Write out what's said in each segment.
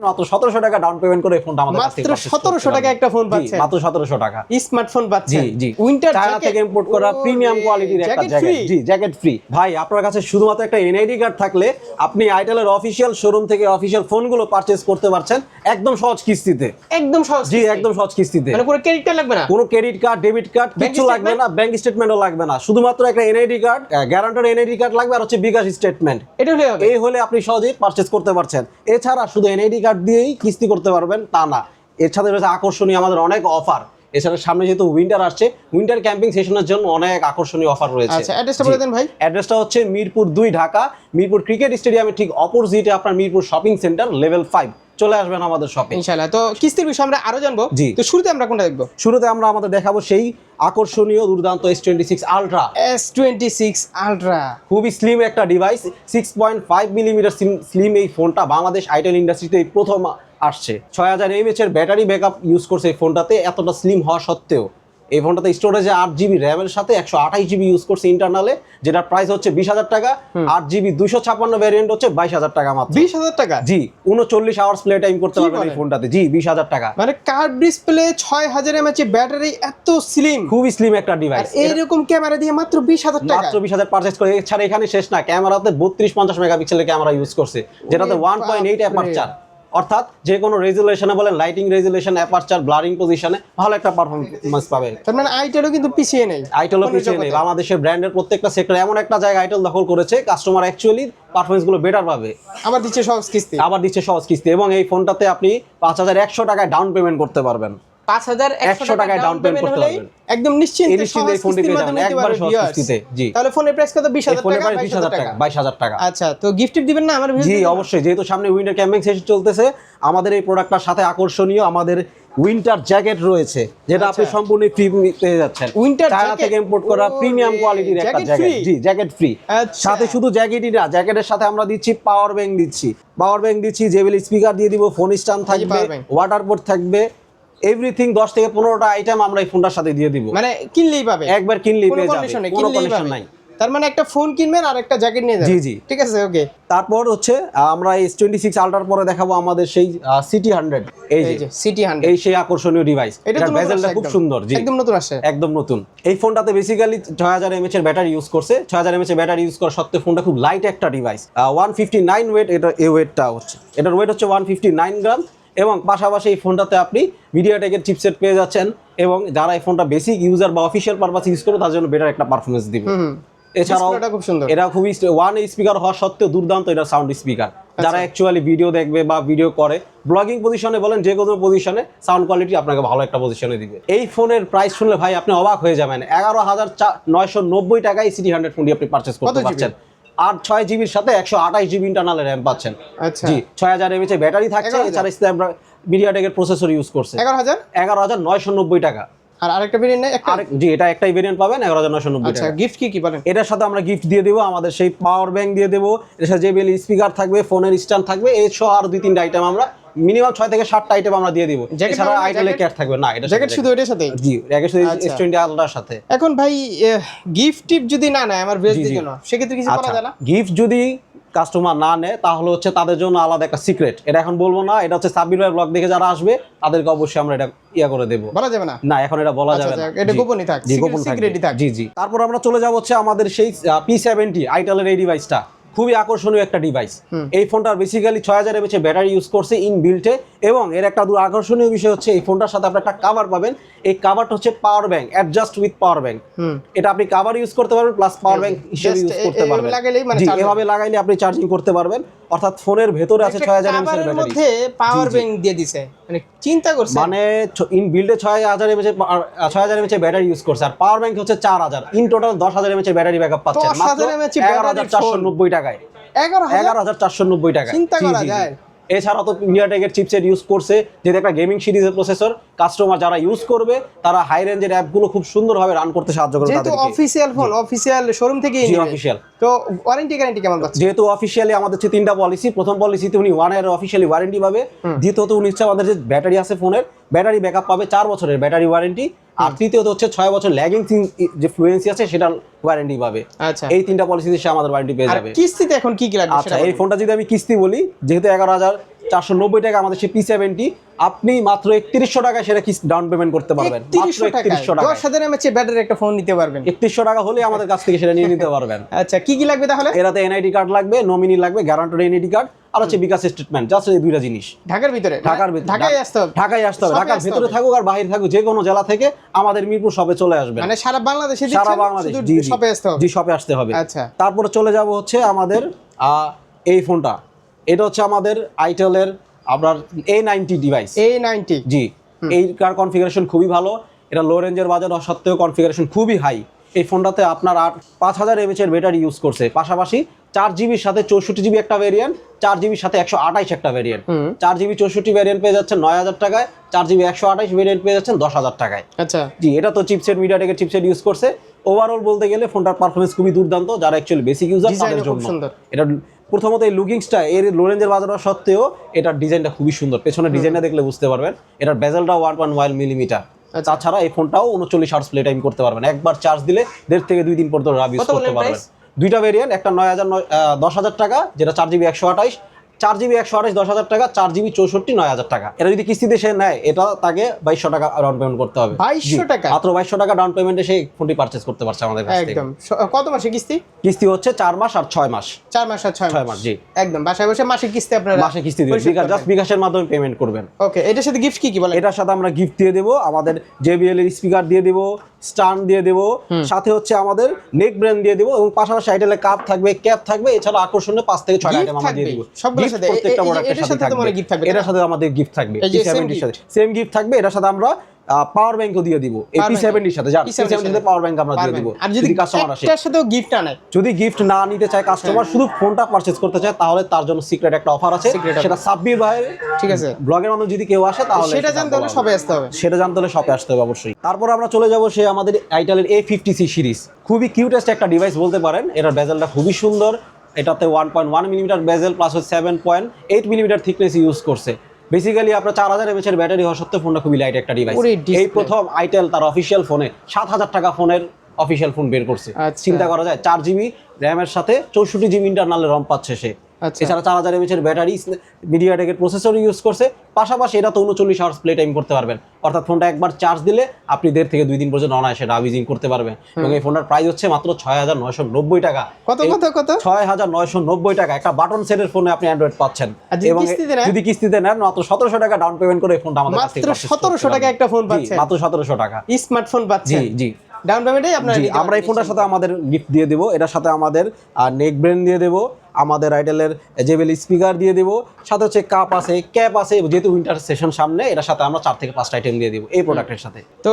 মাত্র সতেরোশো টাকা ডাউন পেমেন্ট করে ফোনটা আমাদের কাছ মাত্র purchase 1700 টাকা একটা ফোন পাচ্ছেন। মাত্র সতেরোশো টাকা। স্মার্টফোন পাচ্ছেন। জি জি। উইন্টার চায়না থেকে ইম্পোর্ট করা প্রিমিয়াম কোয়ালিটির একটা জ্যাকেট জি জ্যাকেট ফ্রি ভাই আপনার কাছে শুধুমাত্র একটা এনআইডি কার্ড থাকলে আপনি আইটেলের অফিসিয়াল শোরুম থেকে অফিসিয়াল ফোনগুলো পারচেজ করতে পারছেন একদম সহজ কিস্তিতে। একদম সহজ জি একদম সহজ কিস্তিতে। মানে পুরো ক্রেডিট কার্ড লাগবে না? কোনো ক্রেডিট কার্ড ডেবিট কার্ড কিছু লাগবে না ব্যাংক স্টেটমেন্টও লাগবে না। শুধুমাত্র একটা NID card guarantor NID card লাগবে আর হচ্ছে বিকাশ স্টেটমেন্ট এটা হলে এই হলে আপনি সহজেই পারচেজ করতে পারছেন। এছাড়া শুধু এনআইডি কার্ড দিয়েই কিস্তি করতে পারবেন তা না। এর সাথে রয়েছে আকর্ষণীয় আমাদের অনেক অফার এছাড়া সামনে যেহেতু উইন্টার আসছে উইন্টার ক্যাম্পিং সেশনের জন্য অনেক আকর্ষণীয় অফার রয়েছে। আচ্ছা অ্যাড্রেসটা বলে দেন ভাই। অ্যাড্রেসটা হচ্ছে মিরপুর দুই ঢাকা মিরপুর ক্রিকেট স্টেডিয়ামের ঠিক অপোজিটে আপনার Mirpur shopping centre level five চলে আসবেন আমাদের শপে ইনশাআল্লাহ। তো কিস্তির বিষয়ে আমরা আরও জানব। জি। তো শুরুতে আমরা কোনটা দেখব? শুরুতে আমরা আমাদের দেখাবো সেই আকর্ষণীয় দুর্দান্ত S twenty six ultra S twenty six ultra খুবই স্লিম একটা device six point five millimetre slim এই ফোনটা বাংলাদেশ আইটেল ইন্ডাস্ট্রিতে এই প্রথম আসছে। ছয় হাজার এমএচ এর ব্যাটারি ব্যাকআপ ইউজ করছে এই ফোনটাতে এতটা স্লিম হওয়া সত্ত্বেও। এই ফোনটাতে স্টোরেজে আট জিবি র্যামের সাথে একশো আঠাশ জিবি ইউজ করছে ইন্টারনালে যেটার প্রাইস হচ্ছে বিশ হাজার টাকা আট জিবি দুইশো ছাপ্পান্ন ভ্যারিয়েন্ট হচ্ছে বাইশ হাজার টাকা মাত্র। বিশ হাজার টাকা? জি উনচল্লিশ আওয়ার্স প্লে টাইম করতে পারবেন এই ফোনটাতে। জি বিশ হাজার টাকা। মানে কার্ড ডিসপ্লে ছয় হাজার এমএচ ব্যাটারি এত স্লিম খুবই স্লিম একটা ডিভাইস এইরকম ক্যামেরা দিয়ে মাত্র বিশ হাজার টাকা। মাত্র বিশ হাজার পারচেস করে। এছাড়া এখানে শেষ না ক্যামেরাতে বত্রিশ পঞ্চাশ মেগাপিক্সেলের ক্যামেরা ইউজ করছে যেটাতে ওয়ান পয়েন্ট এইট। অ্যাপারচার অর্থাৎ যে কোনো রেজুলেশনে বলেন লাইটিং রেজুলেশন অ্যাপারচার ব্লারিং পজিশনে ভালো একটা পারফরমেন্স পাবে। তার মানে আইটেলও কিন্তু পিছিয়ে নেই। আইটেলও পিছিয়ে নেই। বাংলাদেশের ব্র্যান্ডের প্রত্যেকটা সেক্টর এমন একটা জায়গা আইটেল দখল করেছে কাস্টমার অ্যাকচুয়ালি পারফরমেন্সগুলো বেটার পাবে। আবার দিচ্ছে সহজ কিস্তি। আবার দিচ্ছে সহজ কিস্তি। এবং এই ফোনটাতে আপনি পাঁচ হাজার একশো টাকায় ডাউন পেমেন্ট করতে পারবেন। পাঁচ হাজার 100 টাকায় down payment করতে পারবেন। একদম নিশ্চিন্তে নিশ্চিন্তে ফোনটি পেয়ে যাবেন, একবারে। কিস্তিতে, জি। তাহলে ফোনের প্রাইস কত বিশ এই হাজার ফোনের টাকা প্রাইস বাইশ বিশ হাজার টাকা বাইশ হাজার টাকা আচ্ছা তো গিফট দিবেন না আমার জি অবশ্যই যেহেতু সামনে উইন্টার ক্যাম্পিং সেশন চলতেছে আমাদের এই প্রোডাক্টটার সাথে আকর্ষণীয় আমাদের উইন্টার জ্যাকেট রয়েছে যেটা আপনি আচ্ছা। সম্পূর্ণ ফ্রি পেয়ে যাচ্ছেন Winter চায়না থেকে ইম্পোর্ট করা প্রিমিয়াম কোয়ালিটির একটা জ্যাকেট জি জ্যাকেট ফ্রি আচ্ছা। সাথে শুধু জ্যাকেটই না জ্যাকেটের সাথে আমরা দিচ্ছি পাওয়ার ব্যাংক দিচ্ছি পাওয়ার ব্যাংক দিচ্ছি জেবিল স্পিকার দিয়ে দিব ফোন স্ট্যান্ড থাকবে bank। থাকবে এভরিথিং দশ থেকে পনেরোটা আইটেম আমরা এই ফোনটার সাথে দিয়ে দিব। মানে কিনলেই পাবে। একবার কিনলেই পেয়ে যাবে কোনো কন্ডিশন নাই। তার মানে একটা ফোন কিনবেন আর একটা জ্যাকেট নিয়ে যাবেন। জি, জি। ঠিক আছে ওকে তারপর হচ্ছে আমরা এস টোয়েন্টি সিক্স আল্ট্রার পরে দেখাবো আমাদের সেই সিটি হান্ড্রেড এই এই যে সিটি হান্ড্রেড এই সেই আকর্ষণীয় ডিভাইস এটা বেজেলটা খুব সুন্দর জি। একদম নতুন আসছে। একদম নতুন। এই ফোনটাতে বেসিক্যালি ছয় হাজার এমএচ এর ব্যাটারি ইউজ করছে। ছয় হাজার এমএচ এর ব্যাটারি ইউজ করা সত্ত্বেও ফোনটা খুব লাইট একটা device one fifty nine weight এটা এই ওয়েটটা হচ্ছে। এটার ওয়েট হচ্ছে ওয়ান ফিফটি নাইন গ্রাম এবং পাশাপাশি এই ফোনটাতে আপনি মিডিয়াটেকের চিপসেট পেয়ে যাচ্ছেন এবং যারা এই ফোনটা বেসিক ইউজার বা অফিসিয়াল পারপাস ইউজ করে তার জন্য বেটার একটা পারফরমেন্স দিবে। এছাড়াও খুব সুন্দর। এটা খুবই ওয়ান স্পিকার হওয়া সত্ত্বেও দুর্দান্ত এটা সাউন্ড স্পিকার। যারা অ্যাকচুয়ালি ভিডিও দেখবে বা ভিডিও করে ব্লগিং পজিশনে বলেন যে কোনো পজিশনে সাউন্ড কোয়ালিটি আপনাকে ভালো একটা পজিশনে দিবে। এই ফোনের প্রাইস শুনলে ভাই আপনি অবাক হয়ে যাবেন। এগারো হাজার নয়শো নব্বই টাকায় সিটি হান্ড্রেড ফোনটি আপনি পারচেস করতে পারছেন। আর ছয় জিবির সাথে একশো আঠাশ জিবি ইন্টারনাল র্যাম পাচ্ছেন। আচ্ছা। জি ছয় হাজার এমএচ ব্যাটারি থাকছে এছাড়া স্ন্যাপ মিডিয়াটেকের প্রসেসর ইউজ করছে। এগারো হাজার? এগারো হাজার নয়শো নব্বই টাকা। আর আরেকটা ভেরিয়েন্ট নেই? একটা? আর জি এটা একটাই ভেরিয়েন্ট পাবেন এগারো হাজার নশো নব্বই আচ্ছা টাকা। গিফট কি কি পাবেন? এটার সাথে আমরা গিফট দিয়ে দেবো আমাদের সেই পাওয়ার ব্যাংক দিয়ে দেবো এর সাথে জেবিএল স্পিকার থাকবে ফোনের স্ট্যান্ড থাকবে এই সহ আরও দুই তিনটা আইটেম আমরা মিনিমাম ছয় থেকে সাতটা আইটেম আমরা দিয়ে দিব। এছাড়া? আইটেলে ক্যাট থাকবে না এটা জ্যাকেট শুধু এটার সাথেই জি র্যাকেট শুধু আচ্ছা। এস টোয়েন্টি সাথে। এখন ভাই গিফট টিপ যদি না নেয় আমার জি। জন্য সেক্ষেত্রে কিছু করা আচ্ছা যায় না? গিফট যদি কাস্টমার না নেয় তাহলে হচ্ছে তাদের জন্য আলাদা একটা সিক্রেট এটা এখন বলব না এটা হচ্ছে সাব্বির ভাই ব্লগ দেখে যারা আসবে তাদেরকে অবশ্যই আমরা এটা ইয়া করে দেবো। বলা যাবে না? না এখন এটা বলা আচ্ছা, যাবে না। এটা গোপনই থাক। গোপন থাকবে। থাক। জি জি। তারপর আমরা চলে যাব হচ্ছে আমাদের সেই পি সেভেন্টি আইটেলের এই ডিভাইসটা খুবই আকর্ষণীয় একটা ডিভাইস এই ফোনটার বেসিক্যালি ছয় হাজার এমএচে ব্যাটারি ইউজ করছে ইন বিল্টে এবং এর একটা দূর আকর্ষণীয় বিষয় হচ্ছে এই ফোনটার সাথে আপনি একটা কাভার পাবেন। এই কাভারটা হচ্ছে power bank adjust with power bank এটা আপনি কাভার ইউজ করতে পারবেন প্লাস পাওয়ার ব্যাংক হিসেবে ইউজ করতে পারবেন। লাগাইলেই মানে এভাবে লাগাইলে আপনি চার্জিং করতে পারবেন। অর্থাৎ ফোনের ভেতরে আছে ছয় হাজার এমএচের কাভারের ব্যাটারি মধ্যে পাওয়ার। ব্যাংক দিয়ে দিছে। মানে চিন্তা করছে মানে ইন বিল্ডে ছয় হাজার এমএচ ছয় হাজার এমএচ ব্যাটারি ইউজ করছে। আর পাওয়ার ব্যাংক হচ্ছে চার হাজার। ইন টোটাল দশ হাজার এমএচ ব্যাটারি ব্যাকআপ পাচ্ছেন মাত্র mAh এগারো হাজার battery চারশো phone। নব্বই টাকায়। এগারো হাজার? এগারো হাজার চারশো নব্বই টাকায়। চিন্তা করা। যায়। এছাড়া তো মিডিয়াটেকের চিপসেট ইউজ করছে যেটা একটা গেমিং সিরিজের প্রসেসর কাস্টমার যারা ইউজ করবে তারা হাই রেঞ্জের অ্যাপগুলো খুব সুন্দরভাবে রান করতে সাহায্য করবে যেহেতু তাদেরকে। অফিসিয়াল ফোন অফিসিয়াল শোরুম থেকেই জি অফিসিয়াল তো ওয়ারেন্টি গ্যারান্টি কেমন পাচ্ছে যেহেতু অফিসিয়ালি আমাদের হচ্ছে তিনটা পলিসি প্রথম পলিসিতে উনি ওয়ান ইয়ার অফিসিয়ালি ওয়ারেন্টি পাবে। দ্বিতীয়ত উনি হচ্ছে আমাদের যে ব্যাটারি আছে ফোনের ব্যাটারি ব্যাকআপ পাবে চার বছরের ব্যাটারি ওয়ারেন্টি আর তৃতীয়ত হচ্ছে ছয় বছর ল্যাগিং যে ফ্লুয়েন্সি আছে সেটার ওয়ারেন্টি পাবে। আচ্ছা। এই তিনটা পলিসিতে সে আমাদের ওয়ারেন্টি পেয়ে আর যাবে। কিস্তিতে এখন কি কি লাগবে আচ্ছা এই ফোনটা যদি আমি কিস্তি বলি যেহেতু এগারো হাজার চারশো নব্বই টাকা আমাদের সে পি সেভেন্টি আপনি মাত্র একত্রিশশো টাকা সেটা কি ডাউন পেমেন্ট করতে পারবেন? মাত্র তিরিশশো টাকা একত্রিশশো দশ হাজার এমএচ ব্যাটারি একটা ফোন নিতে পারবেন। একত্রিশশো টাকা হলে আমাদের কাছ থেকে সেটা নিয়ে নিতে পারবেন। আচ্ছা কি কি লাগবে তাহলে? এরাতে এনআইডি কার্ড লাগবে নমিনি লাগবে গ্যারান্টার এনআইডি কার্ড আর হচ্ছে বিকাশ স্টেটমেন্ট জাস্ট এই দুইটা জিনিস। ঢাকার ভিতরে? ঢাকার ভিতরে। ঢাকায় আসতে হবে। ঢাকায় আসতে হবে। ঢাকার ভিতরে থাকুক আর বাইরে থাকুক যে কোনো জেলা থেকে আমাদের মিরপুর শপে চলে আসবেন মানে সারা বাংলাদেশে সারা বাংলাদেশ শপে আসতে হবে। জি শপে আসতে হবে। আচ্ছা। তারপরে চলে যাব হচ্ছে আমাদের আহ, এই ফোনটা এটা হচ্ছে আমাদের আইটেলের আপনার A ninety device A ninety জি। এই কার কনফিগারেশন খুবই ভালো। এটা লো রেঞ্জের বাজার সত্ত্বেও কনফিগারেশন খুবই হাই এই ফোনটাতে আপনার আট পাঁচ হাজার এমএচ এর ব্যাটারি ইউজ করছে। পাশাপাশি চার জিবির সাথে চৌষট্টি জিবি একটা ভেরিয়েন্ট চার জিবির সাথে একশো আঠাইশ একটা ভেরিয়েন্ট চার জিবি চৌষট্টি ভেরিয়েন্ট পেয়ে যাচ্ছেন নয় হাজার টাকায় চার জিবি একশো আঠাইশ ভেরিয়েন্ট পেয়ে যাচ্ছেন দশ হাজার টাকায়। আচ্ছা। জি এটা তো চিপসেট মিডিয়াটেকের চিপসেট ইউজ করছে। ওভারঅল বলতে গেলে ফোনটার পারফরমেন্স খুবই দুর্দান্ত। যারা অ্যাকচুয়ালি বেসিক ইউজার তাদের জন্য। এটা প্রথমত এই লুকিংসটা এর লোরেঞ্জের বাজানো সত্ত্বেও এটার ডিজাইনটা খুবই সুন্দর। পেছনের ডিজাইনটা দেখলে বুঝতে পারবেন। এটার বেজেলটা ওয়ান পয়েন্ট ওয়ান মিলিমিটার। তাছাড়া এই ফোনটাও উনচল্লিশ আর্স প্লে টাইম করতে পারবেন। একবার চার্জ দিলে দেড় থেকে দুই দিন পর্যন্ত রাব ইউজ করতে পারবেন। দুইটা ভেরিয়েন্ট একটা নয় হাজার নয় দশ হাজার টাকা যেটা চার জিবি একশো আঠাইশ চার জিবি একশো আঠাইশ দশ হাজার টাকা চার জিবি চৌষট্টি নয় হাজার টাকা। এটা যদি কিস্তিতে সে নেয় এটা তাকে বাইশশো টাকা ডাউন পেমেন্ট করতে হবে। 2200 জি, টাকা? মাত্র বাইশশো টাকা ডাউন পেমেন্টে সেই ফোনটি পারচেস করতে পারছে আমাদের কাছ থেকে। একদম। কত মাসে কিস্তি? কিস্তি হচ্ছে চার মাস আর ছয় মাস। চার মাস আর ছয় মাস। জি। একদম। বাসায় বসে মাসে কিস্তি আপনারা মাসে কিস্তি দিবেন বিকাশ জাস্ট। বিকাশের মাধ্যমে পেমেন্ট করবেন। ওকে এটার সাথে গিফট কি কি বলে এটার সাথে আমরা গিফট দিয়ে দেবো আমাদের জেবিএল এর স্পিকার দিয়ে দেবো স্টান দিয়ে দেবো সাথে হচ্ছে আমাদের নেক ব্র্যান্ড দিয়ে দেবো এবং পাশাপাশি আইটেলে কাপ থাকবে ক্যাপ থাকবে এছাড়া আকর্ষণীয় পাঁচ থেকে ছয় আইটেম আমরা দিয়ে? দিব। সবগুলোর Gift প্রত্যেকটা প্রোডাক্টের সাথে সাথে তো থাকবে। gift থাকবে, এটার সাথে আমাদের গিফট থাকবে এই যে P70 same এর সাথে। সেম গিফট থাকবে এটার সাথে আমরা পাওয়ার ব্যাংকও দিয়ে দিব। এই পি সেভেন্টির সাথে যার পি P70 সেভেন্টির সাথে পাওয়ার ব্যাংক আমরা দিয়ে দিব। আর যদি কাস্টমার আসে। সাথেও গিফট আনে যদি গিফট না নিতে চায় কাস্টমার শুধু ফোনটা পারচেজ করতে চায় তাহলে তার জন্য সিক্রেট একটা অফার আছে। সেটা সাব্বির ভাই ঠিক আছে। ব্লগের মাধ্যমে যদি কেউ আসে তাহলে সেটা জানতে হলে। আসতে হবে। সেটা জানতে হলে শপে আসতে হবে অবশ্যই। তারপর আমরা চলে যাব সে আমাদের আইটালের এ ফিফটি সি সিরিজ খুবই কিউটেস্ট একটা ডিভাইস বলতে পারেন এটার বেজেলটা খুবই সুন্দর। এটাতে one point one millimetre bezel plus হচ্ছে seven point eight millimetre thickness use করছে বেসিক্যালি আপনার চার হাজার এমএচের ব্যাটারি হওয়া সত্ত্বেও ফোনটা খুবই লাইট একটা ডিভাইস এই প্রথম আইটেল তার অফিসিয়াল ফোনে সাত হাজার টাকা ফোনের অফিসিয়াল ফোন বের করছে আচ্ছা। চিন্তা করা যায় চার জিবি র্যামের সাথে চৌষট্টি জিবি ইন্টারনাল রম পাচ্ছে সে। এছাড়া চার হাজার এমএচের ব্যাটারি মিডিয়াটেকের প্রসেসর ইউজ করছে। পাশাপাশি এটা তো উনচল্লিশ আওয়ার্স প্লে টাইম করতে পারবেন। অর্থাৎ ফোনটা একবার চার্জ দিলে আপনি দেড় থেকে দুই দিন পর্যন্ত অনায়াসে রাবিজিং করতে পারবেন। এবং এই ফোনটার প্রাইস হচ্ছে মাত্র ছয় হাজার নয়শো নব্বই টাকা। কত কত কত? ছয় হাজার নয়শো নব্বই টাকা একটা বাটন সেটের ফোনে আপনি অ্যান্ড্রয়েড পাচ্ছেন। এবং যদি কিস্তিতে নেন মাত্র সতেরোশো টাকা ডাউন পেমেন্ট করে এই ফোনটা আমাদের মাত্র 1700 টাকা একটা ফোন জি, পাচ্ছেন। মাত্র সতেরোশো টাকা। স্মার্টফোন জি পাচ্ছেন। জি ডাউন পেমেন্টে আপনারা আমরা এই ফোনটার সাথে আমাদের গিফট দিয়ে দেবো। এটার সাথে আমাদের নেক ব্রেন দিয়ে দেবো। আমাদের আইটেলের জেবেল স্পিকার দিয়ে দেবো। সাথে হচ্ছে কাপ আছে ক্যাপ আছে যেহেতু উইন্টার সেশন সামনে এটার সাথে আমরা চার থেকে পাঁচটা আইটেম দিয়ে দেবো এই প্রোডাক্টের সাথে। তো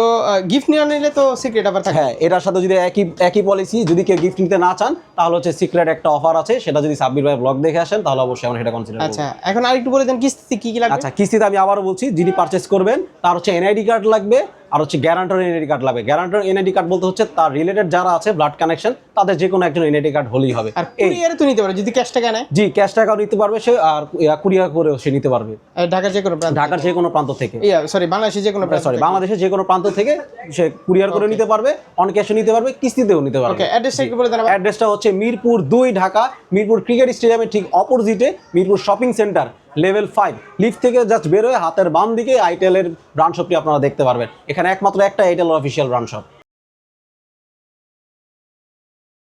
গিফট নিয়ে নিলে তো সিক্রেট আবার হ্যাঁ এটার সাথে যদি একই একই পলিসি যদি কেউ গিফট নিতে না চান তাহলে হচ্ছে সিক্রেট একটা অফার আছে সেটা যদি সাব্বির ভাই ব্লগ দেখে আসেন তাহলে অবশ্যই আমরা সেটা কনসিডার আচ্ছা এখন আরেকটু বলে দেন কিস্তি কি কি লাগবে? আচ্ছা কিস্তিতে আমি আবারও বলছি যিনি পারচেস করবেন তার হচ্ছে এনআইডি কার্ড লাগবে আর হচ্ছে গ্যারান্টার এনআইডি কার্ড লাগবে। গ্যারান্টার এনআইডি কার্ড বলতে হচ্ছে তার রিলেটেড যারা আছে ব্লাড কানেকশন তাদের যে কোনো একজন এনআইডি কার্ড হলেই হবে। আর কুরিয়ারে তো নিতে পারে যদি ক্যাশ টাকা নেয়। জি ক্যাশ টাকাও নিতে পারবে সে আর কুরিয়ার করেও সে নিতে পারবে। ঢাকার যে কোনো প্রান্ত ঢাকার যে কোনো প্রান্ত থেকে। সরি বাংলাদেশে যে কোনো সরি বাংলাদেশের যে কোনো প্রান্ত থেকে সে কুরিয়ার করে নিতে পারবে অন ক্যাশও নিতে পারবে কিস্তিতেও নিতে পারবে। ওকে অ্যাড্রেসটা একটু বলে দেন অ্যাড্রেসটা হচ্ছে মিরপুর দুই ঢাকা। মিরপুর ক্রিকেট স্টেডিয়ামের ঠিক অপোজিটে Mirpur shopping centre level five lift থেকে জাস্ট বেরোয় হাতের বাম দিকে আইটেলের ব্রাঞ্চ শপটি আপনারা দেখতে পারবেন। এখানে একমাত্র একটা আইটেল অফিসিয়াল ব্রাঞ্চ শপ